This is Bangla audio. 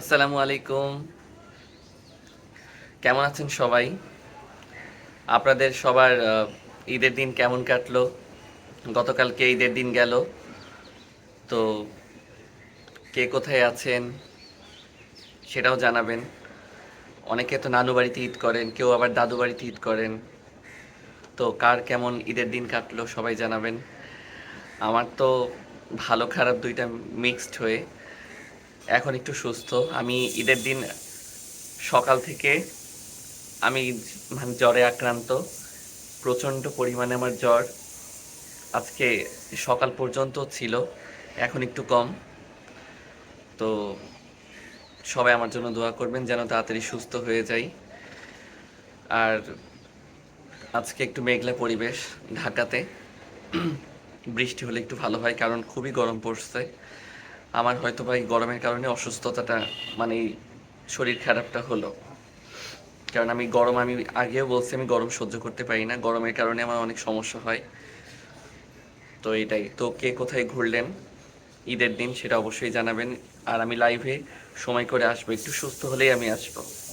আসসালামু আলাইকুম। কেমন আছেন সবাই? আপনাদের সবার ঈদের দিন কেমন কাটলো? গতকালকে ঈদের দিন গেল। তো কে কোথায় আছেন সেটাও জানাবেন। অনেকে তো নানু বাড়িতে ঈদ করেন, কেউ আবার দাদু বাড়িতে ঈদ করেন। তো কার কেমন ঈদের দিন কাটলো সবাই জানাবেন। আমার তো ভালো খারাপ দুইটা মিক্সড হয়ে এখন একটু সুস্থ। আমি ঈদের দিন সকাল থেকে আমি মানে জ্বরে আক্রান্ত। প্রচণ্ড পরিমাণে আমার জ্বর আজকে সকাল পর্যন্ত ছিল, এখন একটু কম। তো সবাই আমার জন্য দোয়া করবেন যেন তাড়াতাড়ি সুস্থ হয়ে যাই। আর আজকে একটু মেঘলা পরিবেশ ঢাকাতে। বৃষ্টি হলে একটু ভালো হয়, কারণ খুবই গরম পড়ছে। আমার হয়তো বা এই গরমের কারণে অসুস্থতাটা মানে শরীর খারাপটা হলো। কারণ আমি গরম, আমি আগেও বলছি আমি গরম সহ্য করতে পারি না। গরমের কারণে আমার অনেক সমস্যা হয়। তো এটাই। তো কে কোথায় ঘুরলেন? ঈদের দিন সেটা অবশ্যই জানাবেন। আর আমি লাইভে সময় করে আসব। একটু সুস্থ হলেই আমি আসব।